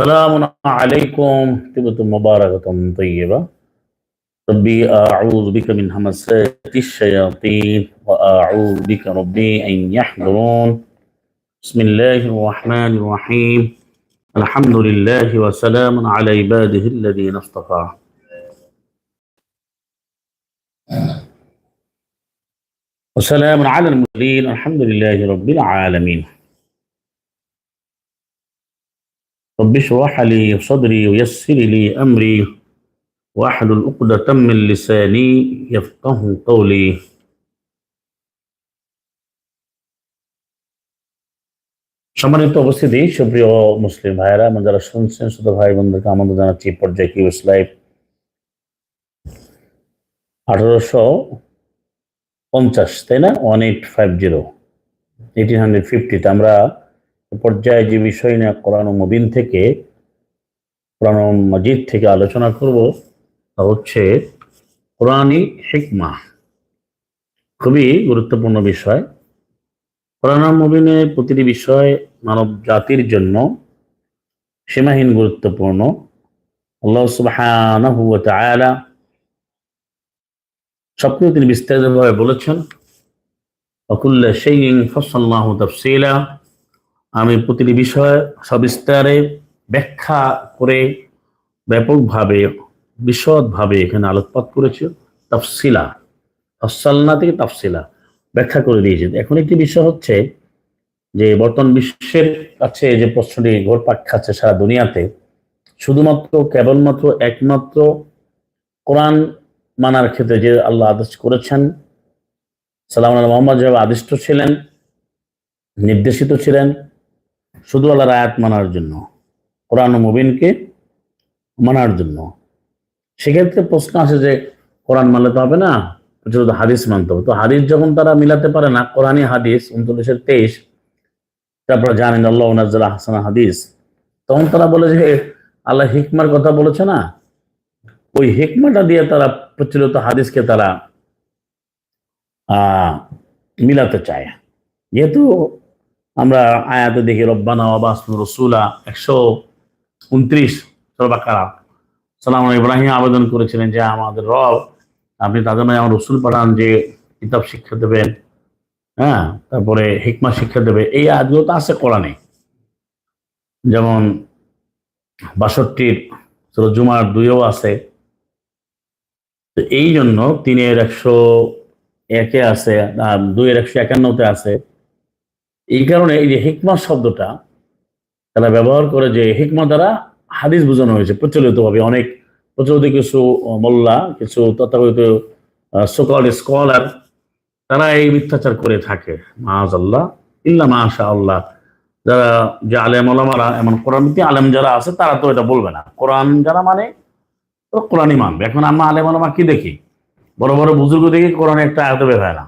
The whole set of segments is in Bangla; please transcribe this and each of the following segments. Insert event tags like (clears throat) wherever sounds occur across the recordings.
سلام عليكم. طيبة مباركة طيبة. ربي أعوذ بك من همسات الشياطين وأعوذ بك ربي أن يحضرون. بسم الله الرحمن الرحيم. الحمد لله وسلام على عباده الذين اصطفى. وسلام على المرسلين. الحمد لله رب العالمين. رب اشرح لي صدري ويسر لي أمري واحلل عقدة من لساني يفقه قولي সম্মানিত উপস্থিতি সুপ্রিয় মুসলিম ভাইরা এবং যারা শুনছেন শুধু ভাই বন্ধুকে আমাদের জানাচ্ছি পর্যায়ে কিউস লাইভ আঠারোশো পঞ্চাশ তাই না one eight five zero eighteen hundred ফিফটিতে আমরা পর্যায়ে যে বিষয় নিয়ে কোরআন মুবিন থেকে, কোরআন মজিদ থেকে আলোচনা করব, তা হচ্ছে কোরআনই হিকমা। খুবই গুরুত্বপূর্ণ বিষয়। কোরআন ও মুবিনের প্রতিটি বিষয় মানব জাতির জন্য সীমাহীন গুরুত্বপূর্ণ। আল্লাহ সুবহানাহু ওয়া তিনি বিস্তারিতভাবে বলেছেন অকুল্লা সেইন ফসল্লাহ তফসিলা আমি প্রতিটি বিষয় সবিস্তারে ব্যাখ্যা করে ব্যাপকভাবে, বিশদভাবে এখানে আলোকপাত করেছি। তফসিলা ফসল্লা থেকে তফসিলা ব্যাখ্যা করে দিয়েছি। এখন একটি বিষয় হচ্ছে যে বর্তমান বিশ্বের কাছে যে প্রশ্নটি ঘোরপাক খাচ্ছে সারা দুনিয়াতে, শুধুমাত্র কেবলমাত্র একমাত্র কোরআন মানার ক্ষেত্রে যে আল্লাহ আদেশ করেছেন, সালাম মোহাম্মদ যেভাবে আদিষ্ট ছিলেন, নির্দেশিত ছিলেন শুধু আল্লাহর আয়াত মানার জন্য, কোরআন মুবিনকে মানার জন্য। সেক্ষেত্রে প্রশ্ন আসে যে, কোরআন মানলে তো হবে না প্রচলিত হাদিস মানতে হবে। তো হাদিস যখন তারা মিলাতে পারে না কোরআনী হাদিস, উনচল্লিশের তেইশ, তারপরে জানেন আল্লাহ নাজ্জাল হাসানা হাদিস, তখন তারা বলে যে আল্লাহ হিকমার কথা বলেছে না? ওই হিকমাটা দিয়ে তারা প্রচলিত হাদিসকে তারা মিলাতে চায়। যেহেতু আমরা আয়াতে দেখি, রব্বানা আবাস রসুলা একশো উনত্রিশ সর্বাকারা সালাম ইব্রাহিম আবেদন করেছিলেন যে আমাদের রব, আপনি তাদের নয় আমার রসুল পাঠান যে কিতাব শিক্ষা দেবেন হ্যাঁ তারপরে হিকমা শিক্ষা দেবে। এই আয়াতগুলো তো আছে কোরআনে। যেমন বাষট্টির জুমার দুইও আছে। তো এই জন্য তিনের একশো একে আছে দুইয়ের একশো একান্নতে আছে। এই কারণে এই যে হিকমা শব্দটা তারা ব্যবহার করে যে হিকমা দ্বারা হাদিস বোঝানো হয়েছে, প্রচলিতভাবে অনেক প্রচলিত কিছু মোল্লা, কিছু তথাকথিত সকল স্কলার তারা এই মিথ্যাচার করে থাকে। মাহাজ আল্লাহ ইল্লা মাশা আল্লাহ যারা যে আলেম আলমারা এমন কোরআন আলেম যারা আছে, তারা তো এটা বলবে না। কোরআন যারা মানে তো কোরআনই মানবে। এখন আমরা আলেম আলমা কি দেখি? বড় বড় বুজুর্গ দেখি কোরআনে একটা আয়ত বের হয় না।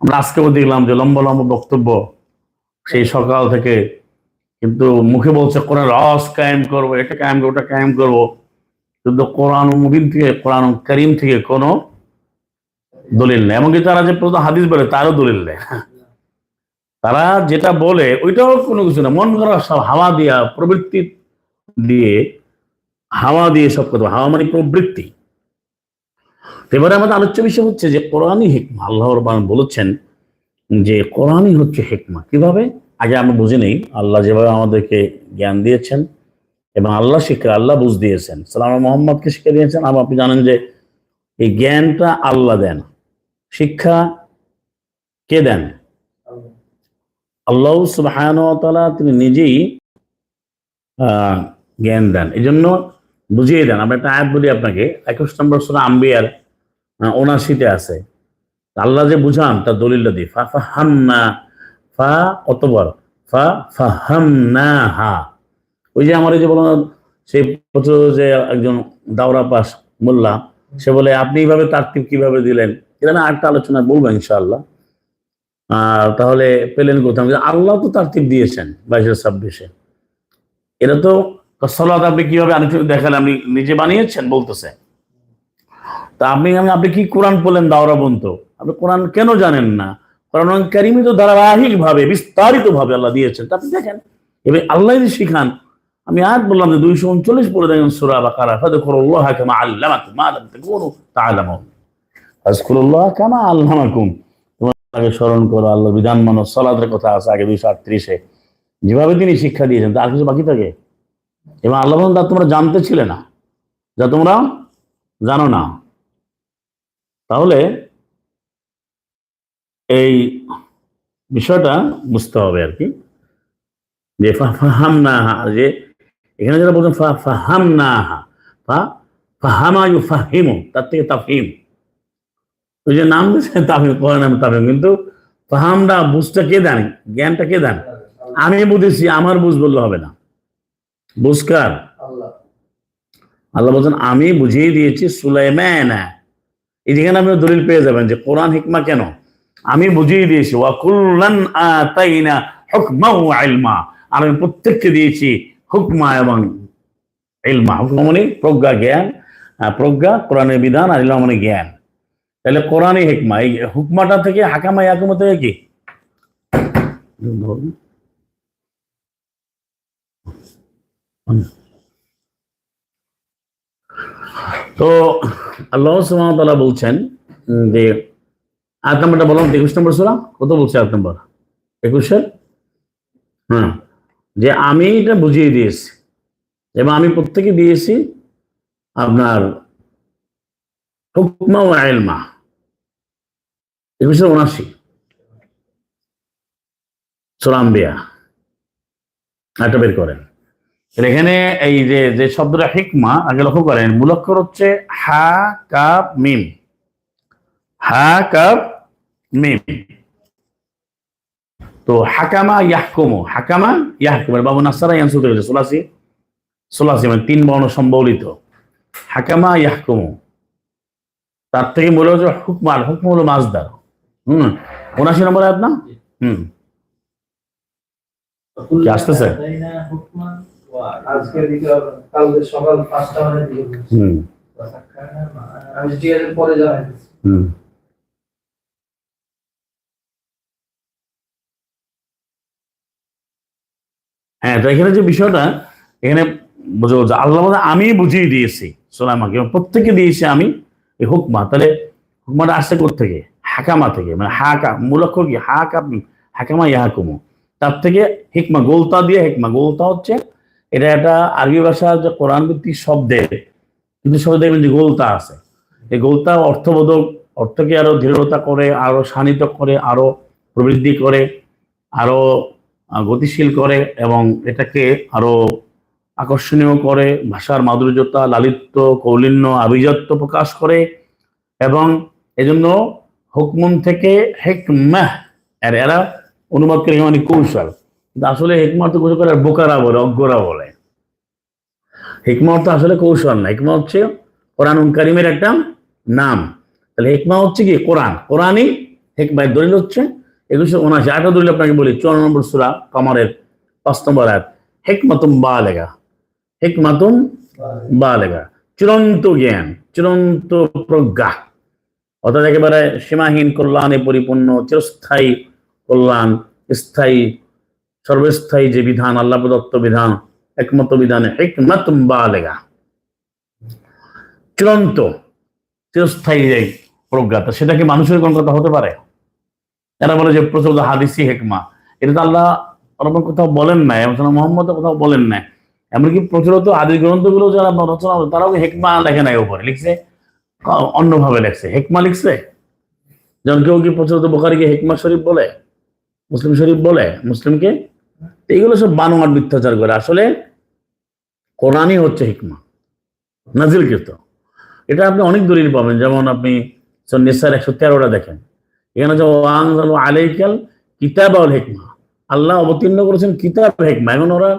আমরা আজকেও দেখলাম যে লম্বা লম্বা বক্তব্য সেই সকাল থেকে কিন্তু মুখে বলছে, কোরআন রস কায়েম করব, এটা কায়েম করব, ওটা কায়েম করব। কিন্তু কোরআন মুবিন থেকে, কোরআন করিম থেকে কোনো দলিল নেই। এমনকি তারা যে প্রথম হাদিস বলে, তারও দলিল নেই। তারা যেটা বলে, ওইটাও কোনো কিছু না। মন করা সব হাওয়া দিয়া, প্রবৃত্তি দিয়ে, হাওয়া দিয়ে সব কথা হাওয়া মানে প্রবৃত্তি। এবারে আমাদের আলোচ্য বিষয় হচ্ছে যে কোরআনই হেকমা আল্লাহর বলেছেন যে কোরআনই হচ্ছে হেকমা। কীভাবে? আগে আমরা বুঝি নেই। আল্লাহ যেভাবে আমাদেরকে জ্ঞান দিয়েছেন এবং আল্লাহ শিক্ষা আল্লাহ বুঝ দিয়েছেন। সালাম মোহাম্মদকে শিক্ষা দিয়েছেন। আর আপনি জানেন যে এই জ্ঞানটা আল্লাহ দেন। শিক্ষা কে দেন? আল্লাহ সুবাহান তিনি নিজেই জ্ঞান দেন। এই জন্য বুঝিয়ে দেন। আমরা একটা আয়াত বলি আপনাকে। একুশ নম্বর সোনা আম্বিয়ার ওনাশিতে আছে। আল্লাহ যে বুঝান, তার দলিলটা দিই ফা ফাহান্না ফা কত বড়? ফা ফাহামনা হা ওই যে আমার এই যে বললাম সেই যে একজন দাওরা পাস মোল্লা, সে বলে, আপনি এইভাবে তার্তিব কীভাবে দিলেন? এটা না আরেকটা আলোচনা বলব ইনশাআল্লাহ। আর তাহলে পেলেন কোথাও আল্লাহ তো তার্তিব দিয়েছেন বাইশের ছাব্বিশে। এটা তো সলাদ আপনি কীভাবে আনুষ্ঠানিক দেখালেন? আপনি নিজে বানিয়েছেন? বলতেছে। তা আপনি আপনি কি কোরআন পড়লেন দাওরা বন্ত আপনি কোরআন কেন জানেন না? কোরআন কারিমি তো বিস্তারিত ভাবে আল্লাহ দিয়েছেন। তা আপনি দেখেন, এবার আল্লাহ যদি শিখান, আমি আজ বললাম যে দুইশো উনচল্লিশ পড়ে দেখেন সুরা বা কারা কামা আল্লামাকুম, মা লাম তাকুনু তাআলামুন। ফাজকুরুল্লাহ কামা আল্লামাকুম। তোমাকে স্মরণ করো আল্লাহ বিধান মানো, সালাতের কথা আছে আগে দুইশো আটত্রিশে। যেভাবে তিনি শিক্ষা দিয়েছেন, তার কিছু বাকি থাকে? এবং আল্লাহ তা তোমরা জানতে ছিলে না। যা তোমরা জানো না। তাহলে এই বিষয়টা বুঝতে হবে আর কি। যে ফাহাম না যে এখানে যারা বলছেন ফাহাম না ফা ফাহামা ইউ ফাহিমু তার থেকে তাফহিম। ওই যে নাম দিয়েছে তাফহিম পরে নাম তাফহিম কিন্তু ফাহামটা বুঝটা কে দেন? জ্ঞানটা কে দেন? আমি বুঝেছি আমার বুঝ বললে হবে না। বুঝকার আল্লাহ। আল্লাহ বলছেন আমি বুঝিয়ে দিয়েছি সুলাইমান। এই যেখানে আপনি দলিল পেয়ে যাবেন যে কোরআন হিকমা কেন? আমি বুঝিয়ে দিয়েছি ওয়াকুল্লান আর আমি প্রত্যেককে দিয়েছি হুকমা এবং ইলমা। হুকমা মানে প্রজ্ঞা, জ্ঞান। প্রজ্ঞা, কোরআনের বিধান আর ইলমা মানে জ্ঞান। তাহলে কোরআনই হিকমা। এই হুকমাটা থেকে হাকামা ইয়াকুমা থেকে কি? তো আল্লাহ সুবহানাহু বলছেন যে আট নম্বরটা বললাম একুশ নম্বর সুরা? কত বলছে আট নম্বর? একুশের হ্যাঁ। যে আমি এটা বুঝিয়ে দিয়েছি। এবং আমি প্রত্যেকে দিয়েছি আপনার হুকমা ও আইলমা একুশে উনাশি। সোলাম্বিয়া এটা বের করেন। এখানে এই যে যে শব্দটা হিকমা, আগে লক্ষ্য করেন মূলক্ষর হচ্ছে হা, কাপ, মিম। হা, কাপ, মিম। তো হাকামা ইয়াহকুমু, হাকামা ইয়াহকুম বাবু নাসারা ইয়ানসু করেছে সোলাসি। সোলাসি মানে তিন বর্ণ সম্বলিত। হাকামা ইয়াহকুমু। তার থেকে মূল হচ্ছে হুকমাল, হুকম হলো মাজদার হুম উনাশি নম্বর আয়াত না? হুম। আসতেছে? কালকে সকাল পাঁচটা মানে। হুম। আমি ঠিক পরে জানাই হুম। হ্যাঁ তো এখানে যে বিষয়টা এখানে বুঝে আল্লাহ আমি বুঝিয়ে দিয়েছি সোলামাকে প্রত্যেকে দিয়েছি আমি এই হুকমা। তাহলে হুকমাটা আসছে থেকে হাকামা থেকে। মানে হাকা মূলক্ষ কি? হাকা হাকামা ইয়াহাকুমু তার থেকে হিকমা গোলতা দিয়ে হিকমা গোলতা হচ্ছে এটা একটা আরবি ভাষা যে কোরআন ভিত্তিক শব্দের কিন্তু শব্দ দেখবেন যে গোলতা আছে। এই গোলতা অর্থবোধক, অর্থকে আরও দৃঢ়তা করে, আরও শানিত করে, আরও প্রবৃদ্ধি করে, আরও গতিশীল করে এবং এটাকে আরও আকর্ষণীয় করে, ভাষার মাধুর্যতা, লালিত্য, কৌলিন্য, আভিজাত্য প্রকাশ করে এবং এজন্য হুকমুন থেকে হেকমাহ আর এরা অনুবাদ করে মানে কৌশল। আসলে হেকমা তো কিছু করে? বোকারা বলে, অজ্ঞরা বলে। হেকমা অর্থ আসলে কৌশল না। হেকমা হচ্ছে কোরআন কারিমের একটা নাম। তাহলে হেকমা হচ্ছে কি? কোরআন। কোরআনই হেকমা দলিল হচ্ছে। একুশে উনআশি আটা দলিল আপনাকে বলি, চুয়ান্ন নম্বর সুরা কামারের পাঁচ নম্বর আয়াত। হেকমাতুম বা লেগা হেকমাতুম বা লেগা চূড়ান্ত জ্ঞান, চূড়ান্ত প্রজ্ঞা। অর্থাৎ একেবারে সীমাহীন কল্যাণে পরিপূর্ণ, চিরস্থায়ী কল্যাণ, স্থায়ী সর্বস্থায়ী যে বিধান আল্লাহ প্রদত্ত বিধান, একমত বিধানে হেকমাতুম বা লেগা চূড়ান্ত, চিরস্থায়ী যে প্রজ্ঞাতা, সেটা কি মানুষের কোন কথা হতে পারে? এরা বলে যে প্রচলিত হাদিসি হেকমা। এটা তো আল্লাহ ওরকম কোথাও বলেন নাই মোহাম্মদ কোথাও বলেন নাই। এমনকি প্রচলিত হাদিস গ্রন্থগুলো যারা রচনা তারাও হেকমা লেখে নাই উপরে। লিখছে, অন্যভাবে লিখছে। হেকমা লিখছে? যেমন কেউ কি প্রচলিত বোখারিকে হেকমা শরীফ বলে? মুসলিম শরীফ বলে, মুসলিমকে? এইগুলো সব বানোয়ার মিথ্যাচার করে। আসলে কোরআনই হচ্ছে হিকমা, নাজিলকৃত। এটা আপনি অনেক দলিল পাবেন, যেমন আপনি নিসার একশো তেরোটা দেখেন। এখানে যে ওয়াংজালু আলাইকাল কিতাব আল হেকমা। আল্লাহ অবতীর্ণ করেছেন কিতাব হেকমা। এখন ওরা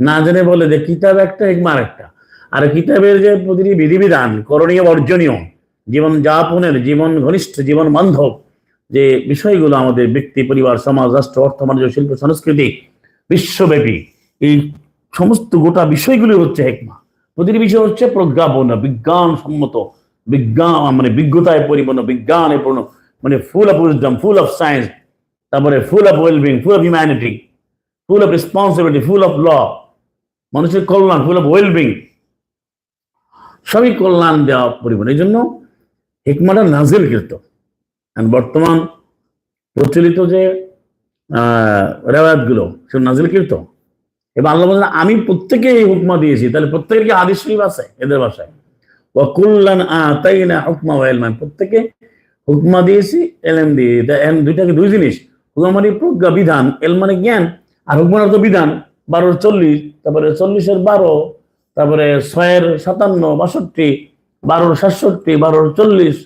না জেনে বলে যে কিতাব একটা, হেকমা আর একটা আর কিতাবের যে প্রতিটি বিধিবিধান, করণীয়, বর্জনীয়, জীবন যাপনের, জীবন ঘনিষ্ঠ, জীবন বান্ধব যে বিষয়গুলো আমাদের ব্যক্তি, পরিবার, সমাজ, রাষ্ট্র অর্থ বাণিজ্য শিল্প, সংস্কৃতি, বিশ্বব্যাপী, এই সমস্ত গোটা বিষয়গুলি হচ্ছে হেকমা প্রতিটি বিষয় হচ্ছে প্রজ্ঞাপন বিজ্ঞান সম্মত বিজ্ঞান মানে বিজ্ঞতায় পরিপূর্ণ, বিজ্ঞানে পূর্ণ মানে full of wisdom full of science তারপরে full of wellbeing full of humanity full of responsibility full of law মানুষের কল্যাণ ফুল অফ ওয়েলবিং সবই কল্যাণ দেওয়া পরিমাণ এই জন্য হেকমাটা নাজিল আর বর্তমান প্রচলিত যে রেওয়ায়তগুলো সে নাজিল কৃত এবার আল্লাহ বলেন আমি প্রত্যেকে এই হুকমা দিয়েছি। তাহলে প্রত্যেকের কি আদিস শরীফ আছে এদের ভাষায়? ওয়াকুল্লান আতাইনা হুকমা ওয়া ইলমান। প্রত্যেকে হুকমা দিয়েছি এলএম দিয়ে। দুইটাকে দুই জিনিস। হুকমা মানে প্রজ্ঞা, বিধান। এল মানে জ্ঞান। আর হুকমান অর্থ বিধান। বারোর চল্লিশ, তারপরে চল্লিশের বারো, তারপরে ছয়ের সাতান্ন, বাষট্টি, বারোর সাতষট্টি, বারোর চল্লিশ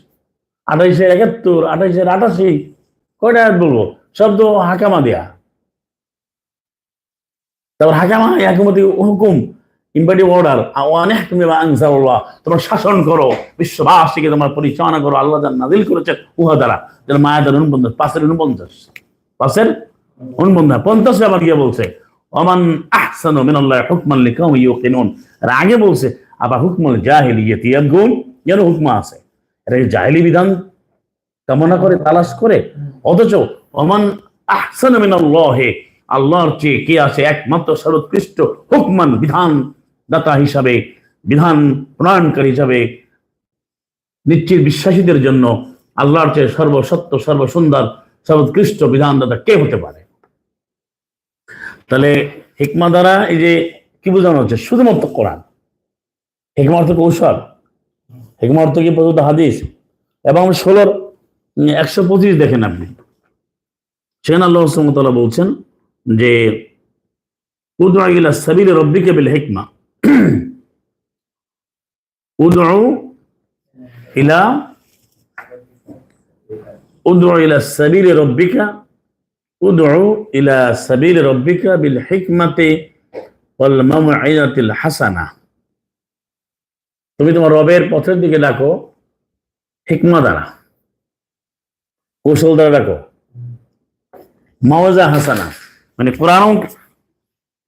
আঠাইশের একাত্তর, আঠাইশের আটাশি, কয়টা আয়াত বলব? তো হাকামা দেয়া। তারপর হাকামা একমতি হুকুম ইম্পারেটিভ অর্ডার অনেক তুমি আনসারুল্লাহ তোমার শাসন করো, বিশ্ববাসীকে তোমার পরিচালনা করো, আল্লাহ যার নাজিল করেছেন, উহা দ্বারা। যেন মায়াদের উনপঞ্চাশ পাঁচের উনপঞ্চাশ পাঁচের উনপঞ্চাশ পঞ্চাশ আবার গিয়ে বলছে অমান আহসানু মিনাল্লাহ হুকমান লিকাউম ইউকিনুন। আর আগে বলছে আবার হুকমুল জাহিলিয়াতি ইয়াবগুন যেন হুকমা আছে। এটা কি জাহিলি বিধান? কামনা করে, তালাশ করে? অথচ অমান আহসানু মিনাল্লাহি, আল্লাহর চেয়ে কে আছে? একমাত্র সর্বোৎকৃষ্ট হুকমান বিধান দাতা হিসাবে, বিধান প্রণয়নকারী হিসাবে, নিশ্চিত বিশ্বাসীদের জন্য আল্লাহর চেয়ে সর্বসত্য, সর্বসুন্দর, সর্বোৎকৃষ্ট বিধানদাতা কে হতে পারে? তাহলে হিকমা দ্বারা এই যে কি বোঝানো হচ্ছে? শুধুমাত্র কোরআন। হিকমা কৌশল। হিকমা অর্থ কি প্রযুক্ত হাদিস? এবং ষোলোর একশো পঁচিশ দেখেন আপনি। সেখানে আল্লাহ সুমতলা বলছেন যে উদু ইলা সাবিল রব্বিকে বিল হিকমা। উদু ইলা উদু ইলা সাবিল রব্বিকা উদু ইলা সাবিল রব্বিকা বিল (clears throat) হিকমাতে মামউইদাতিল হাসানা। তুমি তোমার রবের পথের দিকে ডাকো হিকমা দ্বারা কৌশল দ্বারা ডাকো। মাওয়াজা হাসানা মানে কোরআন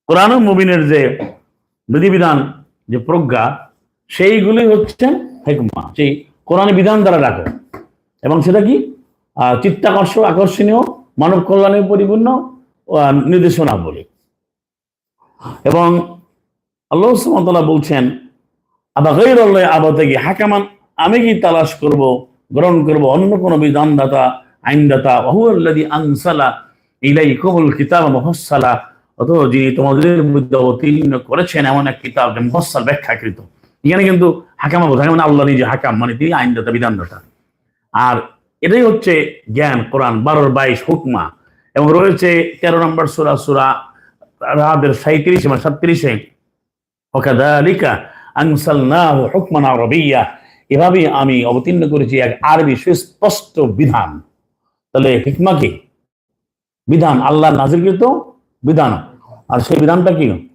কোরআন মুবিনের যে বিধিবিধান যে প্রজ্ঞা সেইগুলি হচ্ছে হেকমা সেই কোরআন বিধান দ্বারা ডাকো। এবং সেটা কি? আহ, চিত্তাকর্ষ আকর্ষণীয় মানব কল্যাণে পরিপূর্ণ নির্দেশনা বলে এবং আল্লাহ বলছেন আবার হাকামান, আমি কি তালাশ করব, গ্রহণ করব? অন্য কোনো বিধানদাতা, আইনদাতা অহুয়াল্লাদি আনসালা ইলাই কবুল কিতাব মহসালা অত যিনি তোমাদের মধ্যে অবতীর্ণ করেছেন এমন এক কিতাব মহসাল ব্যাখ্যাকৃত। এখানে কিন্তু হাকামা বোঝায় মানে আল্লাহ নিজে হাকাম মানে তিনি আইনদাতা, বিধানদাতা। আর এটাই হচ্ছে জ্ঞান, কোরআন, বারোর বাইশ হুকমা। এবং রয়েছে তেরো নম্বর সুরা সুরা রাদের সাঁত্রিশে মানে সাতত্রিশে ওকাদালিকা আনসালনাহু হুকমান আরবিয়া। এভাবেই আমি অবতীর্ণ করেছি এক আরবি সুস্পষ্ট বিধান। তাহলে হিকমা কি? বিধান আল্লাহ নাজিরকৃত বিধান। আর সেই বিধানটা কি?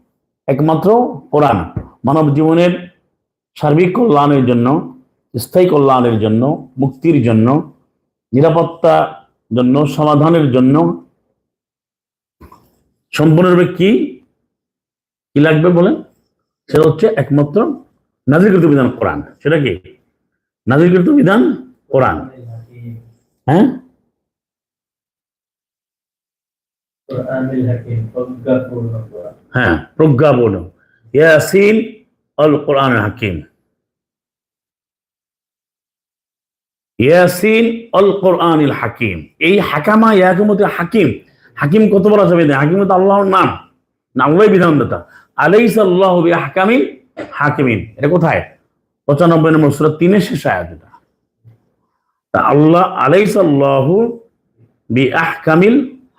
একমাত্র কোরআন। মানব জীবনের সার্বিক কল্যাণের জন্য, স্থায়ী কল্যাণের জন্য, মুক্তির জন্য, নিরাপত্তা জন্য, সমাধানের জন্য সম্পূর্ণরূপে কি লাগবে বলেন? সেটা হচ্ছে একমাত্র নাজিরকৃত বিধান কোরআন। সেটা কি? নাজিরকৃত বিধান কোরআন। হ্যাঁ? প্রজ্ঞাপূর্ণ হ্যাঁ প্রজ্ঞাপন। ইয়াসিন অল কোরআন হাকিম। ইয়াসিন অল কোরআন হাকিম। এই হাকামা ইয়াকুমতে হাকিম। হাকিম কত বড় বেদে হাকিম তো আল্লাহর নাম। না আল্লাহ বিধানদাতা। আলাইস আল্লাহ হাকামিন। হাকিমিন এটা কোথায়? পঁচানব্বই নম্বর সুরা তিনের শেষ আয়াত এটা। আল্লাহ আলাইস আল্লাহ বি আহকামিল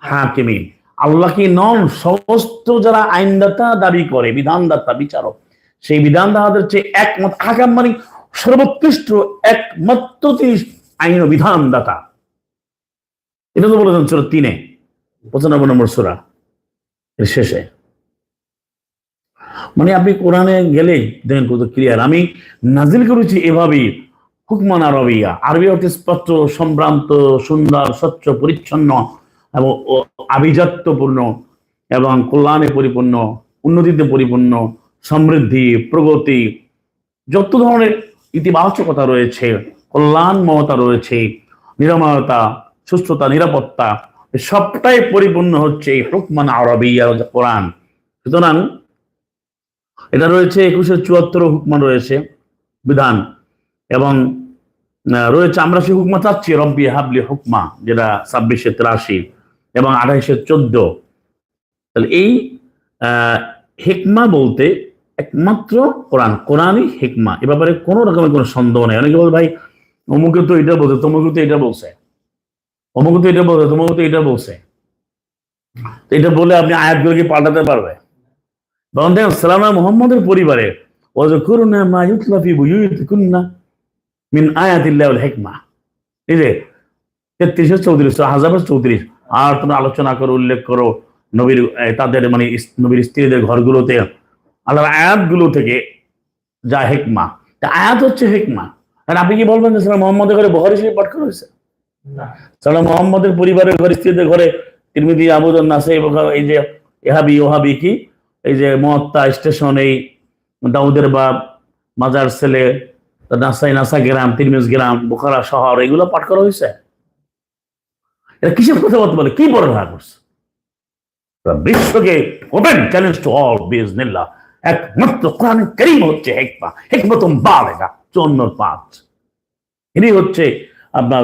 হাকিমিন। আল্লাহ কি নন, সমস্ত যারা আইনদাতা দাবি করে, বিধানদাতা, বিচারক, সেই বিধানদাতাদের চেয়ে একমাত্র হাকাম মানে সর্বোৎকৃষ্ট একমাত্র তিনি আইন ও বিধানদাতা। এটা তো বলেছেন সুরা তিনে, পঁচানব্বই নম্বর সুরা শেষে। মানে আপনি কোরআনে গেলেই দেখেন কত ক্লিয়ার আমি নাজিল করেছি এভাবেই। হুকমান আরবিয়া। আরবি অর্থে স্পষ্ট, সম্ভ্রান্ত, সুন্দর, স্বচ্ছ, পরিচ্ছন্ন এবং আভিজাত্যপূর্ণ এবং কল্যাণে পরিপূর্ণ, উন্নতিতে পরিপূর্ণ, সমৃদ্ধি, প্রগতি, যত ধরনের ইতিবাচকতা রয়েছে কল্যাণময়তা রয়েছে, নিরাময়তা, সুস্থতা, নিরাপত্তা সবটাই পরিপূর্ণ হচ্ছে হুকমান আরবি আর কোরআন। সুতরাং এটা রয়েছে একুশে চুয়াত্তর হুকমা রয়েছে বিধান এবং রয়েছে, আমরা সেই হুকমা চাচ্ছি, রব্বি হাবলি হুকমা, যেটা ছাব্বিশে তিরাশি এবং আঠাইশে চোদ্দ। তাহলে এই হেকমা বলতে একমাত্র কোরআন, কোরআনই হেকমা। এ ব্যাপারে কোনো রকমের কোনো সন্দেহ নেই। অনেকে বলে, ভাই, অমুকে তো এটা বলছে, তমুকে তো এটা বলছে। অমুকে তো এটা বলছে, তোমাকে তো এটা বলছে। এটা বলে আপনি আয়াতগুলোকে পাল্টাতে পারবে তখন দেখেন সালামা মোহাম্মদের পরিবারে ওয়াজকুরুনা মা ইউতলা ফি বুয়ুতিকুন্না মিন আয়াতিল্লাহিল হিকমা। এই যে তেত্রিশ চৌত্রিশ হাজার চৌত্রিশ। আর তুমি আলোচনা করো উল্লেখ করো নবীর তাদের মানে নবীর স্ত্রীদের ঘরগুলোতে আল্লাহর আয়াতগুলো থেকে যা হেকমা আয়াত হচ্ছে হেকমা। আর আপনি কি বলবেন যে মোহাম্মদের ঘরে বহরি শরীফ পাঠ করা হয়েছে? সালাম মোহাম্মদের পরিবারের ঘরে স্ত্রীদের ঘরে তিরমিদি আবুদন নাসে এই যে এহাবি ওহাবি কি? এই যে মহত্তা স্টেশন, এই দাউদের বাপ, মাজার ছেলে, নাসাই, নাসা গ্রাম, তিরমিজ গ্রাম, বোখারা শহর, এগুলো পাঠ করা হয়েছে? এটা কিসের কথাবার্তা বলে? কি পড়ালেখা করছে? বিশ্বকে ওপেন চ্যালেঞ্জ টু অল বিজনিল্লাহ একমাত্র কোরআন করিম হচ্ছে হেকমা। হেকমতম বালেগা, চুয়ান্ন পাঁচ। ইনি হচ্ছে আপনার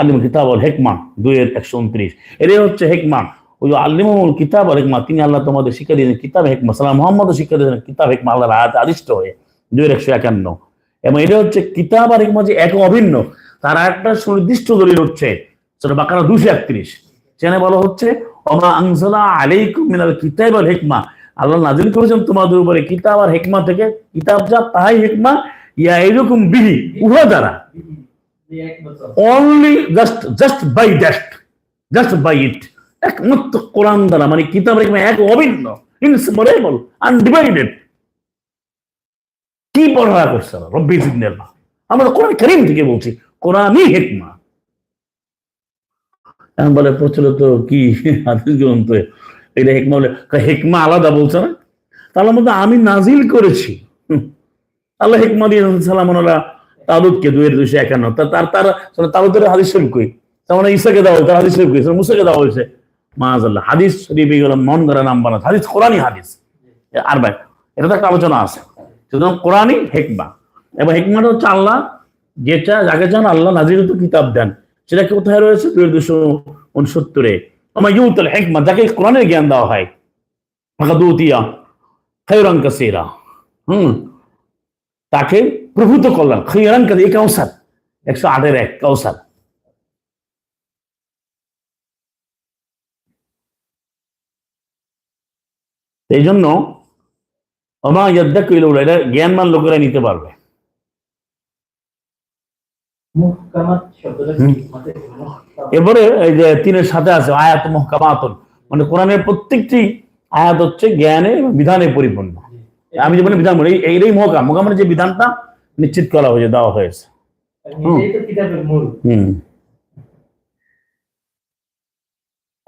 আলিম কিতাব হেকমা, দুইয়ের একশো উনত্রিশ। এটাই হচ্ছে হেকমা। ওই আলিমুল কিতাব আল হেকমা তিনি আল্লাহ তোমাদের শিক্ষা দিয়েছেন কিতাব হেকমা সালাম মোহাম্মদ শিক্ষা দিয়েছেন কিতাব হেকমা আল্লাহর আয়াত আদিষ্ট হয়ে। দুইয়ের একশো একান্ন। এবং এটা হচ্ছে কিতাব আর হেকমা যে এক অভিন্ন। তার একটা সুনির্দিষ্ট দলিল হচ্ছে সেটা বাকারা দুশো একত্রিশ। সেখানে বলা হচ্ছে অমা আনসালা আলাইকুম মিনাল কিতাব আল হেকমা। আল্লাহ নাজিল করেছেন তোমাদের উপরে কিতাব আর হেকমা থেকে। কিতাব যা তাহাই হেকমা। ইয়া এরকম বিহি উহা দ্বারা। Only just just by that just by it একমাত্র কোরআন দ্বারা মানে কিতাব এক অভিন্ন আনডিভাইডেড কি পড়াশোনা করছে রব্বি আমরা কোরআন থেকে বলছি, কোরআনই হেকমা। এখন বলে প্রচলিত কি হাদিস গ্রন্থ? এটা হেকমা বলে হেকমা আলাদা বলছে না? তাহলে মধ্যে আমি নাজিল করেছি। আল্লাহ হেকমা দিয়ে সালাম তালুদকে দুয়ের দুইশো একান্ন। তার তার তালুদের হাদিস শরীফ কই? তার মানে ঈসাকে দেওয়া হয়েছে, তার হাদিস শরীফ কই? তার মুসাকে দেওয়া হয়েছে। মাহাজাল্লাহ হাদিস শরীফ এগুলো মন নাম হাদিস কোরআনই হাদিস। আর ভাই, এটা তো একটা আলোচনা আছে। সুতরাং কোরআনই হেকমা। এবং হেকমাটা হচ্ছে আল্লাহ, যেটা যাকে আল্লাহ নাজির কিতাব দেন। সেটা কোথায় রয়েছে? দুই দুশো উনসত্তরে। আমার ইউতুল হেকমা, যাকে কোরআনের জ্ঞান দেওয়া হয়। ফাঁকাদুতিয়া, খায়রান কাসীরা। হুম। তাকে প্রভূত করলাম খাইরান এই কাউসার। একশো আটের এক কাউসার। এই জন্য অমা ইয়াদ্দা কইল এটা জ্ঞানমান লোকেরা নিতে পারবে। এরপরে এই যে তিনের সাথে আছে আয়াত মহকামাতন। মানে কোরআনের প্রত্যেকটি আয়াত হচ্ছে জ্ঞানে বিধানে পরিপূর্ণ। আমি যে বলি বিধান বলি এই- এইটাই মহকাম। মহকামের যে বিধানটা নিশ্চিত করা হয়েছে দেওয়া হয়েছে। হম।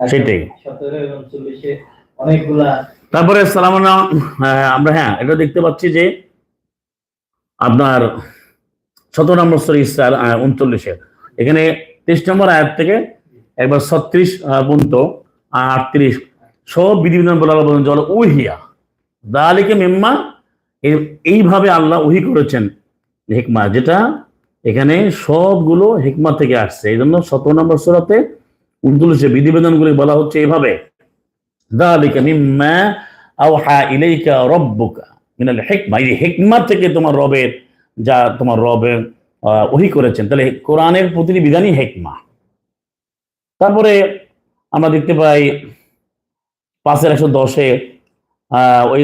সেটাই। এবং চল্লিশে অনেকগুলা তারপরে সালাম আমরা হ্যাঁ এটা দেখতে পাচ্ছি যে আপনার সতেরো নম্বর সরি উনচল্লিশে এখানে তেইশ নম্বর আয়াত থেকে একবার ছত্রিশ পর্যন্ত আটত্রিশ। সব বিধিবিধান বলা বলেন, জল ওহিয়া দালিকে মেম্মা, এই- এইভাবে আল্লাহ উহি করেছেন হেকমা, যেটা এখানে সবগুলো হেকমা থেকে আসছে। এই জন্য সতেরো নম্বর সুরাতে উনচল্লিশে বিধিবিধানগুলি বলা হচ্ছে এইভাবে দালিকা মিম্মা আওহা ইলাইকা রব্বুকা মিনাল হিকমা। এই হিকমা থেকে তোমার রবের, যা তোমার রবের ওহি করেছেন। তাহলে কোরআনের প্রতিটি বিধানই হেকমা। তারপরে আমরা দেখতে পাই পাঁচের একশো দশে ওই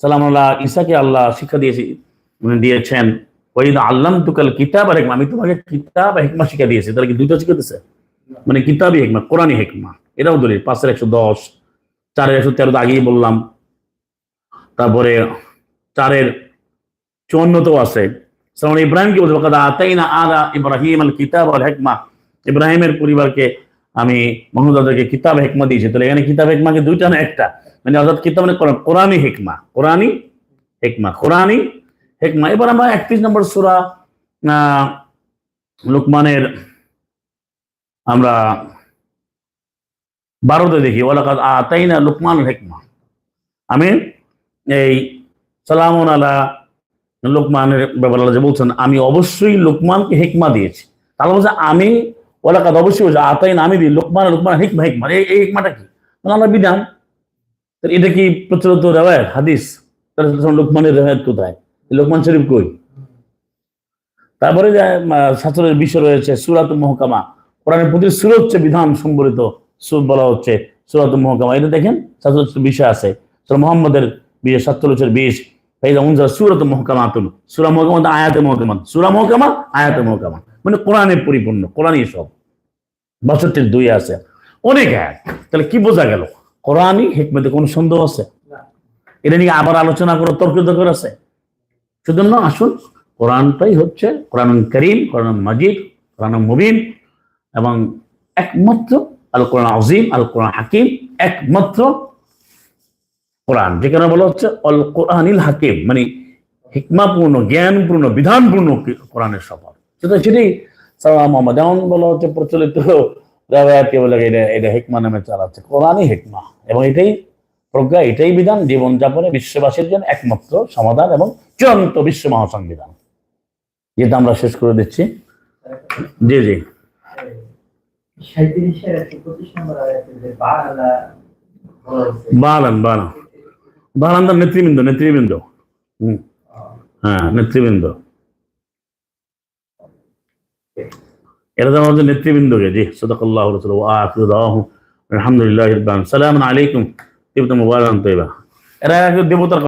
সালামুল্লাহ ঈশাকে আল্লাহ শিক্ষা দিয়েছি দিয়েছেন ওই আল্লাম তুকাল কিতাব আর হেকমা। আমি তোমাকে কিতাব আর হেকমা শিক্ষা দিয়েছি। তাহলে কি দুইটা শিখাতেছে মানে কিতাবই হেকমা, কোরআনই হেকমা। এটাও দলিল, পাঁচের একশো দশ। চারের একশো তেরো আগেই বললাম। তারপরে চারের চুয়ান্নতেও আছে। যেমন ইব্রাহিমকে বলতে কথা আতাই না আদা ইব্রাহিম আল কিতাব আল হেকমা। ইব্রাহিমের পরিবারকে আমি কিতাব হেকমা দিয়েছি। তাহলে এখানে কিতাব হেকমাকে দুইটা না একটা? মানে অর্থাৎ কিতাব মানে কোরআন- কোরআনই হেকমা কোরআনই হেকমা কোরআনই হেকমা। এবার আমরা একত্রিশ নম্বর সুরা লোকমানের আমরা বারোতে দেখি ওলাকাত আতাই না লোকমান হেকমা। আমি এই সালামুন আলা লোকমানের ব্যাপারে যে বলছেন, আমি অবশ্যই লোকমানকে হিকমা দিয়েছি। তাহলে বলছে, আমি ওলা কাজ অবশ্যই বলছে, আতাইন আমি দিই লোকমান লোকমান হিকমা হিকমা। এই এই হিকমাটা কি? মানে আল্লাহ বিধান। এটা কি প্রচলিত রেওয়ায়ত, হাদিস? লোকমানের রেওয়ায়ত কোথায়? লোকমান শরীফ কই? তারপরে যে শাস্ত্রের বিষয় রয়েছে সুরাত মহকামা। কোরআনের প্রতি সুর হচ্ছে বিধান সম্বলিত সুর বলা হচ্ছে সুরাত মহকামা। এটা দেখেন শাস্ত্রের বিষয় আছে। সুরা মোহাম্মদের বিশ সাতচল্লিশের বিশ। সুরত মহকামাতুল সুরা মহকামা আয়াতে মহকামা সুরা মহকামা আয়াতে মহকামা মানে কোরআনে পরিপূর্ণ কোরআনই সব। বাষট্টির দুই আছে। অনেক আয়াত তাহলে কি বোঝা গেল? কোরআনই হেকমতে কোনো সন্দেহ আছে? এটা নিয়ে আবার আলোচনা করে তর্ক দরকার আছে? সেজন্য আসুন কোরআনটাই হচ্ছে কোরআন করিম কোরআন মাজিদ কোরআন মুবিন এবং একমাত্র আল কোরআন আজিম আল কোরআন হাকিম, একমাত্র কোরআন। যেখানে বলা হচ্ছে অল কোরআনিল হাকিম মানে হিকমাপূর্ণ, জ্ঞানপূর্ণ, বিধানপূর্ণ কোরআনের শপথ সেটা সেটাই সালাম মোহাম্মদ যেমন বলা হচ্ছে প্রচলিত কে বলে এটা এটা হিকমা নামে চালাচ্ছে কোরআনই হিকমা, এবং এটাই প্রজ্ঞা, এটাই বিধান, জীবনযাপনে বিশ্ববাসীর জন্য একমাত্র সমাধান এবং চূড়ান্ত বিশ্ব মহাসংবিধান। যেটা আমরা শেষ করে দিচ্ছি। জি জি। সাঁত্রিশের একশো পঁচিশ নম্বর আয়াতে যে বাংলা বালান বালান বালান তার নেতৃবৃন্দ নেতৃবৃন্দ। হুম। হ্যাঁ নেতৃবৃন্দ। এরা তো আমাদের নেতৃবৃন্দকে। জি, সদাকাল্লাহ রসুল। দাওয়াহুম আলহামদুলিল্লাহি রাব্বিল আলাইকুম। এরা দেবতার